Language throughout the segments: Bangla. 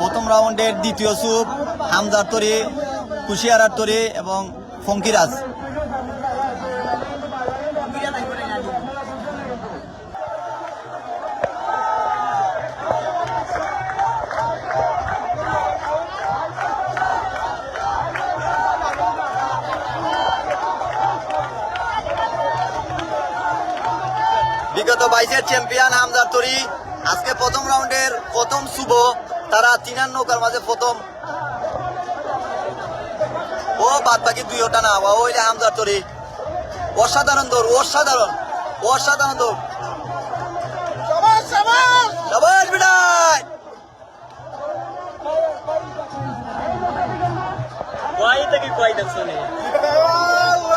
প্রথম রাউন্ডের দ্বিতীয় সুপ হামজার তরি কুশিয়ারার তরি এবং ফঙ্কিরাজ। বাইশের চ্যাম্পিয়ন হামজার তরি। আজকে প্রথম রাউন্ডের প্রথম শুভ তারা তিনার নৌকার মাঝে প্রথম। ও বাদ বাকি দুই ওটা না ও ওইটা হামজার তরি। অসাধারণ দৌড় অসাধারণ অসাধারণ দৌড়।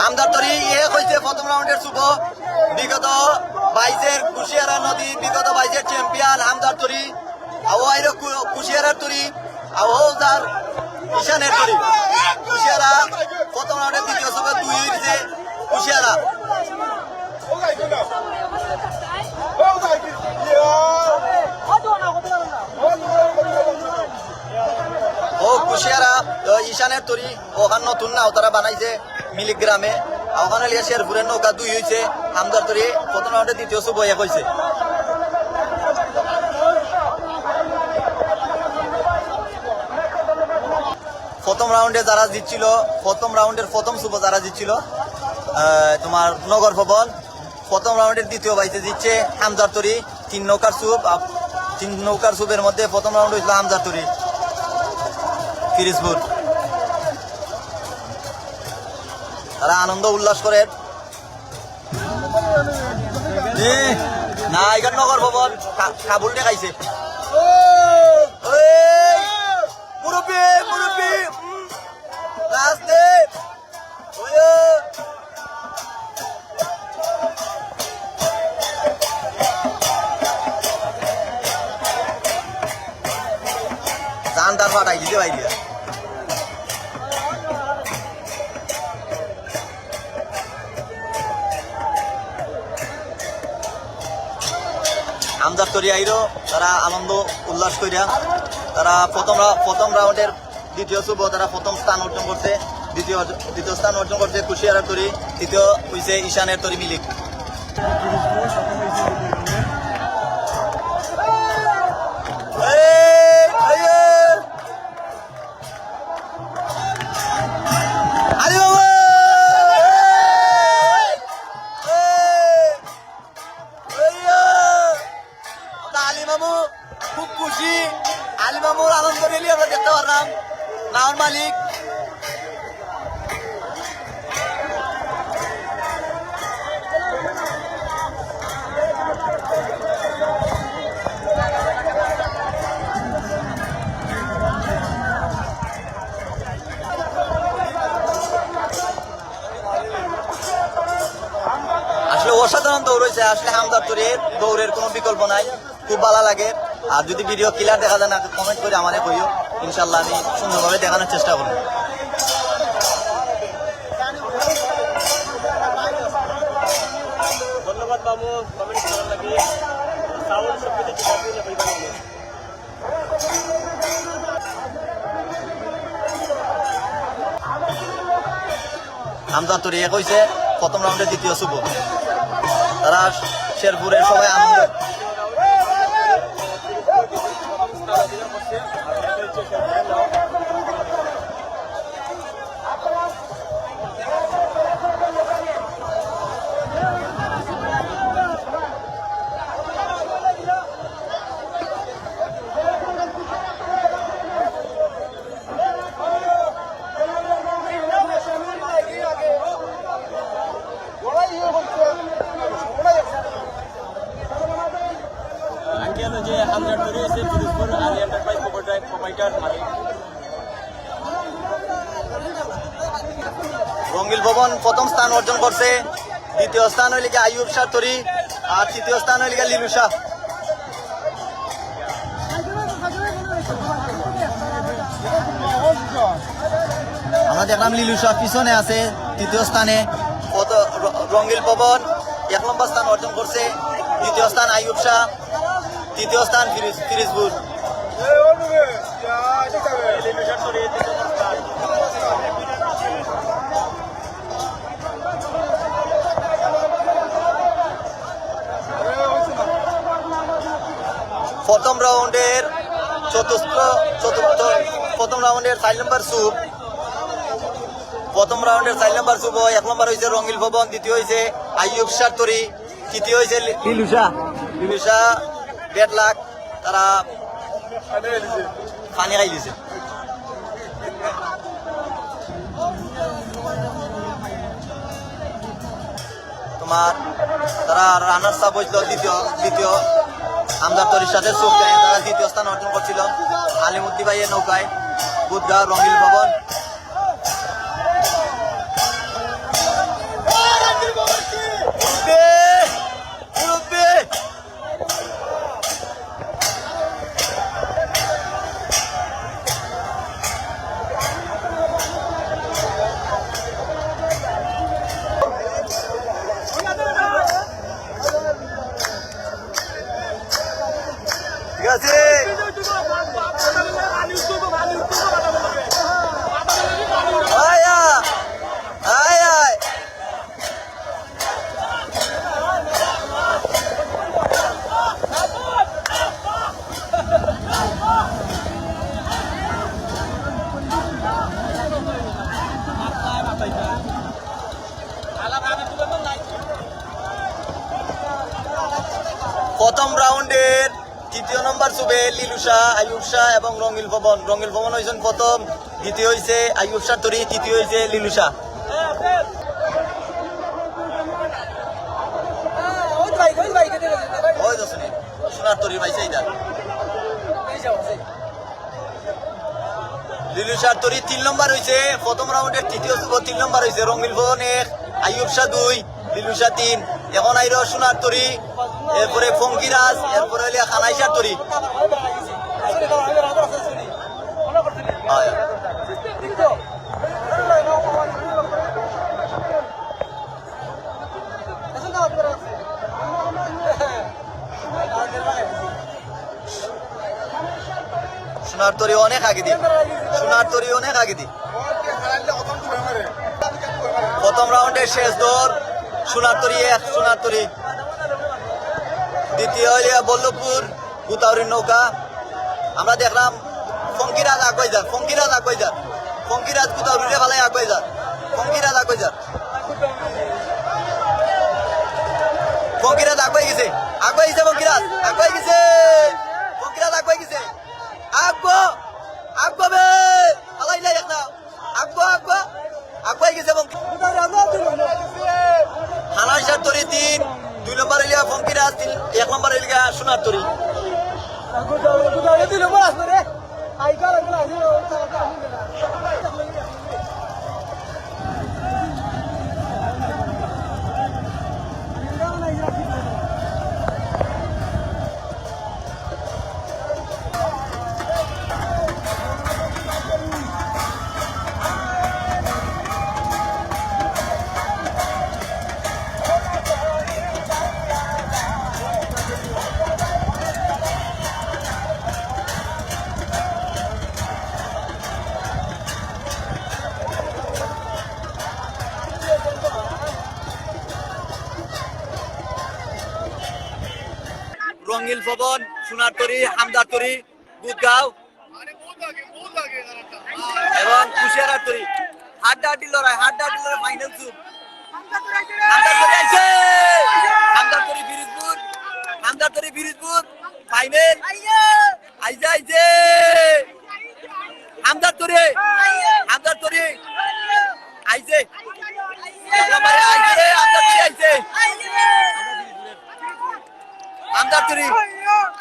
আমদার তরি এ হয়েছে প্রথম রাউন্ডের শুভ। বিগত বাইশের কুশিয়ারা নদী, বিগত বাইশের চ্যাম্পিয়ন হামদার তরি আওয়াইর কুশিয়ারার তরি আওয়ার ঈশানের তরি। কুশিয়ারা প্রথম রাউন্ডের দ্বিতীয় শুভে দুই হয়েছে কুশিয়ারা। ও কুশিয়ারা ঈশানের তরি ওখান নতুন না তারা বানাইছে মিলিক আর ওখানে শেরপুরের নৌকা দুই হয়েছে হামদার তরি প্রথম রাউন্ডে দ্বিতীয় শুভ এক হয়েছে প্রথম রাউন্ডে যারা জিতছিল, প্রথম রাউন্ডের প্রথম শুভ যারা জিতছিল তোমার নগর ভবন, প্রথম রাউন্ডের দ্বিতীয় বাইতে জিতছে হামদার তরি তিন নৌকার সুপ তিন নৌকার সুপের মধ্যে প্রথম রাউন্ড হয়েছিল হামদার তরি, ফিরিজপুর। তারা আনন্দ উল্লাস করে। না, এখানে নগর ভবন কাবুল দেখাইছে তার পাঠাই দিতে ভাই দিয়া আমজাদ তরি আইরো, তারা আনন্দ, উল্লাস করিয়া, তারা প্রথম প্রথম রাউন্ডের দ্বিতীয় শুভ, তারা প্রথম স্থান অর্জন করছে, দ্বিতীয় দ্বিতীয় স্থান অর্জন করছে কুশিয়ারের তরি তৃতীয় হয়েছে ঈশানের তরি মিলিক। মালিক। অসাধারণ দৌড় আসলে হামদার তরির দৌড়ের কোনো বিকল্প নাই। খুব ভালো লাগে। আর যদি ভিডিও ক্লিয়ার দেখা যায় না কমেন্ট করে আমারে কইও ইনশাল্লাহ আমি সুন্দরভাবে দেখানোর চেষ্টা করব। ধন্যবাদ বাবু কমেন্ট করার লাগে। সাউন্ড সব কিছু ঠিক আছে না ভাই হামদার তরি এক হয়েছে প্রথম রাউন্ডে দ্বিতীয় শুভ। তারা শেরপুরের সবাই আনন্দ প্রোপাইটার প্রোপাইটার রঙ্গিল ভবন প্রথম স্থান অর্জন করছে। দ্বিতীয় স্থান হইলে গিয়ে শাহ তরি, আর তৃতীয় স্থান হইলে গিয়ে লিলু শাহ। আমরা দেখলাম লিলু শাহ, পিছনে আছে তৃতীয় স্থানে। কত রঙ্গিল ভবন এক নম্বর স্থান অর্জন করছে। দ্বিতীয় স্থান আইয়ুব শাহ। তৃতীয় স্থান ফিরিজ ফিরিজপুর। প্রথম রাউন্ডের চতুর্থ চতুর্থ প্রথম রাউন্ডের চার নম্বর সুপ। প্রথম রাউন্ডের চার নম্বর সুপ এক নম্বর হয়েছে রঙিল ভবন দ্বিতীয় হয়েছে আইয়ুব শাহ তরি তৃতীয় হয়েছে দেড় লাখ তারা পানি খাই দিছে তোমার, তারা রানার সাপ হয়েছিল দ্বিতীয় দ্বিতীয়। আমদার তরির সাথে চোখ দেয়, তারা দ্বিতীয় স্থান অর্জন করছিল। আলিমুদ্দি ভাইয়ের নৌকায় বুধগাঁও রঙিল ভবন। তৃতীয় নম্বর চুবে লিলু শাহ আয়ুব শাহ এবং রঙিল ভবন। রঙিল ভবন হয়েছেন প্রথম, দ্বিতীয় হয়েছে আয়ুব শাহ, তরি, তৃতীয় হয়েছে লিলু শাহ। ওই তো সোনার রঙিল ভবন এক আয়ুব শাহ দুই, লিলু শাহ তিন। এখন আইর সোনার তরি এরপরে ফঙ্কিরাজ এরপরে হইলে খানাইশার তরি। সোনার তরি অনেক আগে দি সোনার তরি অনেক আগে দি প্রথম রাউন্ডের শেষ দর সোনার তরি এক, সোনার তরি দ্বিতীয় হইলে বল্লভপুর গুতাউরির নৌকা। আমরা দেখলাম ফঙ্কিরাজ আগুয়াই যান ফঙ্কিরাজ আগুয়াই যান ফঙ্কিরাজ গুতাউরিরে ভালাই আগুয়াই যান ফঙ্কিরাজ আগুয়াই যান ফঙ্কিরাজ আগুয়াই গেছে। আগুয়াই গেছে ফঙ্কিরাজ আগুয়াই গেছে। ফঙ্কিরাজ আগুয়াই গেছে। আগবো আগবো হইলিয়া সোনার তরি রঙিল ভবন সোনার তরি হামদার তরি বুদগাঁও এবং কুশিয়ারার তরি হাড্ডা হাড্ডি লড়াই হাড্ডা হাড্ডি লড়াই ফাইনাল চুপ হামদার তরি আইছে হামদার তরি বিরিজপুর হামদার তরি বিরিজপুর ফাইনাল আইছে আইছে হামদার তরি হামদার তরি আইছে এক নম্বরে আইছে হামদার তরি আইছে তুরি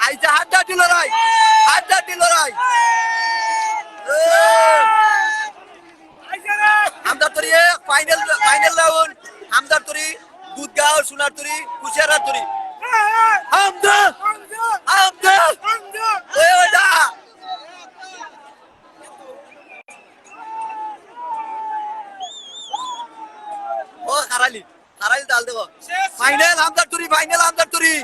আইসা হাড্ডাটি লড়াই হাড্ডাটি লড়াই আমদার তুরি ফাইনাল ফাইনাল রাউন্ড আমদার তুরি দুধগাঁও সোনার তুরি কুশিয়ারা তুরি আমদা আমদা ওই ওইটা ও খারালি খারালি ডাল দেবো ফাইনাল আমদার তুরি ফাইনাল আমদার তুরি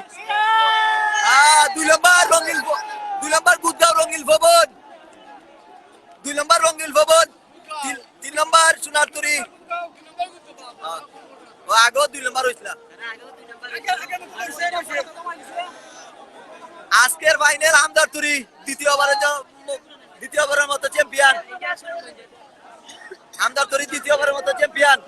নম্বর রঙ্গিল ভবন। তিন- নম্বর সোনারতুরি। ও, আগেও দুই নম্বর হয়েছিল। আজকের বাইনের আমদার তুরি দ্বিতীয়বারের দ্বিতীয়বারের মতো চ্যাম্পিয়ন আমদার তুরি দ্বিতীয়বারের মতো চ্যাম্পিয়ন